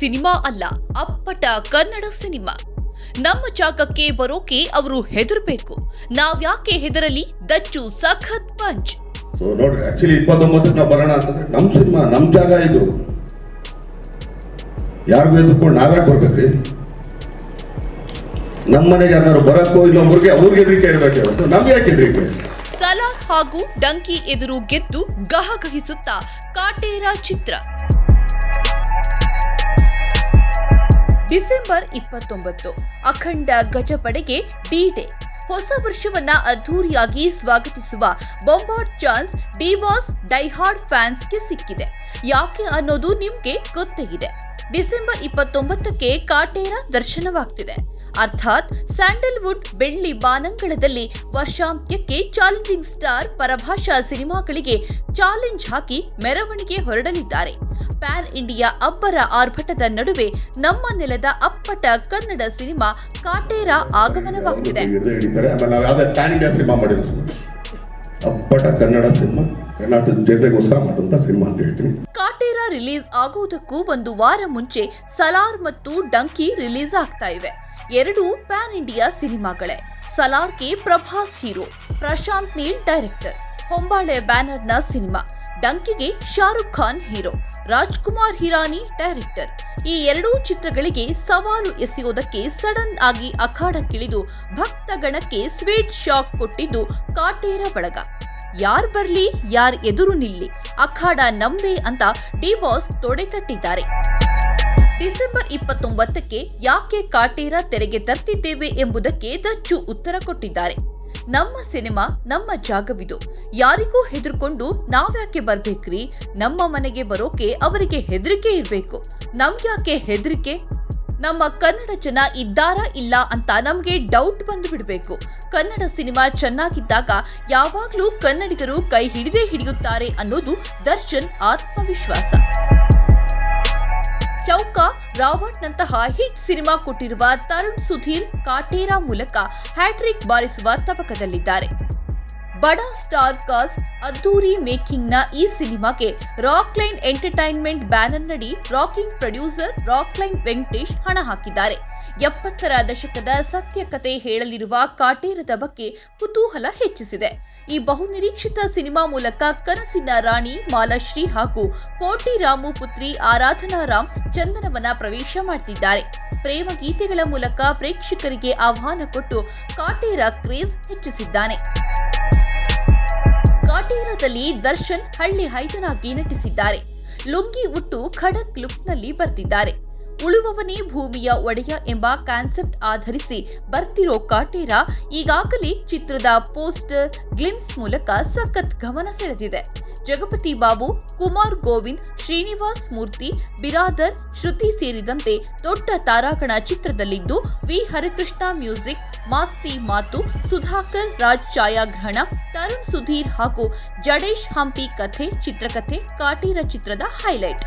Cinema ಅಲ್ಲ ಅಪ್ಪಟ Kannada cinema. ನಮ್ಮ ಜಾಗಕ್ಕೆ ಬರೋಕೆ ಅವರು ಹೆದರ್ಬೇಕು. ನಾವ್ಯಾಕೆ ಹೆದರಲಿ? ದಚ್ಚು ಸಖತ್ ಪಂಚ್. ಸೊ ನೋಡ್ರಿ ಆಕ್ಚುಲಿ ಇಪ್ಪತ್ತೊಂಬತ್ತಕ್ಕೆ ನಾವು ಬರೋಣ ಅಂತಂದ್ರೆ ನಮ್ಮ ಸಿನಿಮಾ ನಮ್ಮ ಜಾಗ ಇದು. ಯಾರಿಗೂ ಎದ್ದುಕೊಂಡು ನಾವ್ಯಾಕೆ ಬರ್ಬೇಕ್ರಿ ನಮ್ಮ ಮನೆಗೆ ಯಾರು ಬರಕ್ಕೋ ಇನ್ನೊಬ್ರಿಗೆ ಅವ್ರಿಗೆ ಹೆದರಿಕೆ ಇರ್ಬೇಕು ನಮ್ಗೆ ಯಾಕೆ ಹೆದರಿಕೆ? ಸಲಾರ್ ಹಾಗೂ ಡಂಕಿ ಎದುರು ಗೆದ್ದು ಗಹಗಹಿಸುತ್ತಾ ಕಾಟೇರ ಚಿತ್ರ. ಡಿಸೆಂಬರ್ ಇಪ್ಪತ್ತೊಂಬತ್ತು, ಅಖಂಡ ಗಜಪಡೆಗೆ ಡಿ ಹೊಸ ವರ್ಷವನ್ನ ಅದ್ಧೂರಿಯಾಗಿ ಸ್ವಾಗತಿಸುವ ಬೊಂಬಾಟ್ ಚಾನ್ಸ್ ಡಿವಾಸ್ ಡೈಹಾರ್ಡ್ ಫ್ಯಾನ್ಸ್ಗೆ ಸಿಕ್ಕಿದೆ. ಯಾಕೆ ಅನ್ನೋದು ನಿಮ್ಗೆ ಗೊತ್ತೇ ಇದೆ. ಡಿಸೆಂಬರ್ ಇಪ್ಪತ್ತೊಂಬತ್ತಕ್ಕೆ ಕಾಟೇರ ದರ್ಶನವಾಗ್ತಿದೆ. ಅರ್ಥಾತ್ ಸ್ಯಾಂಡಲ್ವುಡ್ ಬೆಳ್ಳಿ ಬಾನಂಗಳದಲ್ಲಿ ವರ್ಷಾಂತ್ಯಕ್ಕೆ ಚಾಲೆಂಜಿಂಗ್ ಸ್ಟಾರ್ ಪರಭಾಷಾ ಸಿನಿಮಾಗಳಿಗೆ ಚಾಲೆಂಜ್ ಹಾಕಿ ಮೆರವಣಿಗೆ ಹೊರಡಲಿದ್ದಾರೆ. ಪ್ಯಾನ್ ಇಂಡಿಯಾ ಅಬ್ಬರ ಆರ್ಭಟದ ನಡುವೆ ನಮ್ಮ ನೆಲದ ಅಪ್ಪಟ ಕನ್ನಡ ಸಿನಿಮಾ ಕಾಟೇರ ಆಗಮನವಾಗ್ತಿದೆ. ಅಪ್ಪಟ ಕನ್ನಡ ಸಿನಿಮಾ ಕರ್ನಾಟಕದ ಜನತೆಗೋಸ್ಕರ ಮಾಡುವಂತ ಸಿನಿಮಾ ಅಂತ ಹೇಳ್ತೀನಿ ಕಾಟೇರ ರಿಲೀಸ್ ಆಗುವುದಕ್ಕೂ ಒಂದು ವಾರ ಮುಂಚೆ ಸಲಾರ್ ಮತ್ತು ಡಂಕಿ ರಿಲೀಸ್ ಆಗ್ತಾ ಇವೆ. ಎರಡೂ ಪ್ಯಾನ್ ಇಂಡಿಯಾ ಸಿನಿಮಾಗಳೇ. ಸಲಾರ್ಗೆ ಪ್ರಭಾಸ್ ಹೀರೋ ಪ್ರಶಾಂತ್ ನೀಲ್ ಡೈರೆಕ್ಟರ್. ಹೊಂಬಾಳೆ ಬ್ಯಾನರ್ನ ಸಿನಿಮಾ ಡಂಕಿಗೆ ಶಾರುಖ್ ಖಾನ್ ಹೀರೋ. ರಾಜ್ಕುಮಾರ್ ಹಿರಾನಿ ಡೈರೆಕ್ಟರ್. ಈ ಎರಡೂ ಚಿತ್ರಗಳಿಗೆ ಸವಾಲು ಎಸೆಯುವುದಕ್ಕೆ ಸಡನ್ ಆಗಿ ಅಖಾಡಕ್ಕಿಳಿದು ಭಕ್ತಗಣಕ್ಕೆ ಸ್ವೀಟ್ ಶಾಕ್ ಕೊಟ್ಟಿದ್ದು ಕಾಟೇರ ಬಳಗ. ಯಾರ್ ಬರ್ಲಿ, ಯಾರ್ ಎದುರು ನಿಲ್ಲಿ, ಅಖಾಡ ನಂಬೆ ಅಂತ ಡಿವಾಸ್ ತೊಡೆ ತಟ್ಟಿದ್ದಾರೆ ಡಿಸೆಂಬರ್ ಇಪ್ಪತ್ತೊಂಬತ್ತಕ್ಕೆ ಯಾಕೆ ಕಾಟೇರ ತೆರೆಗೆ ತರ್ತಿದ್ದೇವೆ ಎಂಬುದಕ್ಕೆ ದಚ್ಚು ಉತ್ತರ ಕೊಟ್ಟಿದ್ದಾರೆ. ನಮ್ಮ ಸಿನಿಮಾ, ನಮ್ಮ ಜಾಗವಿದು. ಯಾರಿಗೂ ಹೆದರ್ಕೊಂಡು ನಾವ್ಯಾಕೆ ಬರ್ಬೇಕ್ರಿ? ನಮ್ಮ ಮನೆಗೆ ಬರೋಕೆ ಅವರಿಗೆ ಹೆದರಿಕೆ ಇರಬೇಕು. ನಮ್ಗ್ಯಾಕೆ ಹೆದರಿಕೆ? ನಮ್ಮ ಕನ್ನಡ ಜನ ಇದ್ದಾರಾ ಇಲ್ಲ ಅಂತ ನಮ್ಗೆ ಡೌಟ್ ಬಂದು ಬಿಡಬೇಕು. ಕನ್ನಡ ಸಿನಿಮಾ ಚೆನ್ನಾಗಿದ್ದಾಗ ಯಾವಾಗ್ಲೂ ಕನ್ನಡಿಗರು ಕೈ ಹಿಡಿದೇ ಹಿಡಿಯುತ್ತಾರೆ ಅನ್ನೋದು ದರ್ಶನ್ ಆತ್ಮವಿಶ್ವಾಸ. ಚೌಕ ರಾವಟ್ನಂತಹ ಹಿಟ್ ಸಿನಿಮಾ ಕೊಟ್ಟಿರುವ ತರುಣ್ ಸುಧೀರ್ ಕಾಟೇರಾ ಮೂಲಕ ಹ್ಯಾಟ್ರಿಕ್ ಬಾರಿಸುವ ತವಕದಲ್ಲಿದ್ದಾರೆ. ಬಡ ಸ್ಟಾರ್ ಕಾಸ್ಟ್ ಅದ್ದೂರಿ ಮೇಕಿಂಗ್ನ ಈ ಸಿನಿಮಾಗೆ ರಾಕ್ಲೈನ್ ಎಂಟರ್ಟೈನ್ಮೆಂಟ್ ಬ್ಯಾನರ್ನಡಿ ರಾಕಿಂಗ್ ಪ್ರೊಡ್ಯೂಸರ್ ರಾಕ್ಲೈನ್ ವೆಂಕಟೇಶ್ ಹಣ ಹಾಕಿದ್ದಾರೆ. ಎಪ್ಪತ್ತರ ದಶಕದ ಸತ್ಯ ಕತೆ ಹೇಳಲಿರುವ ಕಾಟೇರದ ಬಗ್ಗೆ ಕುತೂಹಲ ಹೆಚ್ಚಿಸಿದೆ. ಈ ಬಹುನಿರೀಕ್ಷಿತ ಸಿನಿಮಾ ಮೂಲಕ ಕನಸಿನ ರಾಣಿ ಮಾಲಾಶ್ರೀ ಹಾಗೂ ಕೋಟಿ ರಾಮು ಪುತ್ರಿ ಆರಾಧನಾ ರಾಮ್ ಚಂದನವನ ಪ್ರವೇಶ ಮಾಡ್ತಿದ್ದಾರೆ. ಪ್ರೇಮ ಗೀತೆಗಳ ಮೂಲಕ ಪ್ರೇಕ್ಷಕರಿಗೆ ಆಹ್ವಾನ ಕೊಟ್ಟು ಕಾಟೇರ ಕ್ರೇಜ್ ಹೆಚ್ಚಿಸಿದ್ದಾನೆ. ಕಾಟೇರದಲ್ಲಿ ದರ್ಶನ್ ಹಳ್ಳಿ ಹೈದನಾಗಿ ನಟಿಸಿದ್ದಾರೆ. ಲುಂಗಿ ಉಟ್ಟು ಖಡಕ್ ಲುಕ್ನಲ್ಲಿ ಬರ್ತಿದ್ದಾರೆ. ಉಳುವವನೇ ಭೂಮಿಯ ಒಡೆಯ ಎಂಬ ಕಾನ್ಸೆಪ್ಟ್ ಆಧರಿಸಿ ಬರ್ತಿರೋ ಕಾಟೇರ ಈಗಾಗಲೇ ಚಿತ್ರದ ಪೋಸ್ಟರ್ ಗ್ಲಿಮ್ಸ್ ಮೂಲಕ ಸಖತ್ ಗಮನ ಸೆಳೆದಿದೆ. ಜಗಪತಿ ಬಾಬು, ಕುಮಾರ್ ಗೋವಿಂದ್, ಶ್ರೀನಿವಾಸ್ ಮೂರ್ತಿ, ಬಿರಾದರ್, ಶ್ರುತಿ ಸೇರಿದಂತೆ ದೊಡ್ಡ ತಾರಾಗಣ ಚಿತ್ರದಲ್ಲಿದ್ದು, ವಿ. ಹರಿಕೃಷ್ಣ ಮ್ಯೂಸಿಕ್, ಮಾಸ್ತಿ ಮಾತು, ಸುಧಾಕರ್, ರಾಜ್ ಛಾಯಾಗ್ರಹಣ, ತರುಣ್ ಸುಧೀರ್ ಹಾಗೂ ಜಡೇಶ್ ಹಂಪಿ ಕಥೆ, ಚಿತ್ರಕಥೆ, ಕಾಟೀರ ಚಿತ್ರದ ಹೈಲೈಟ್.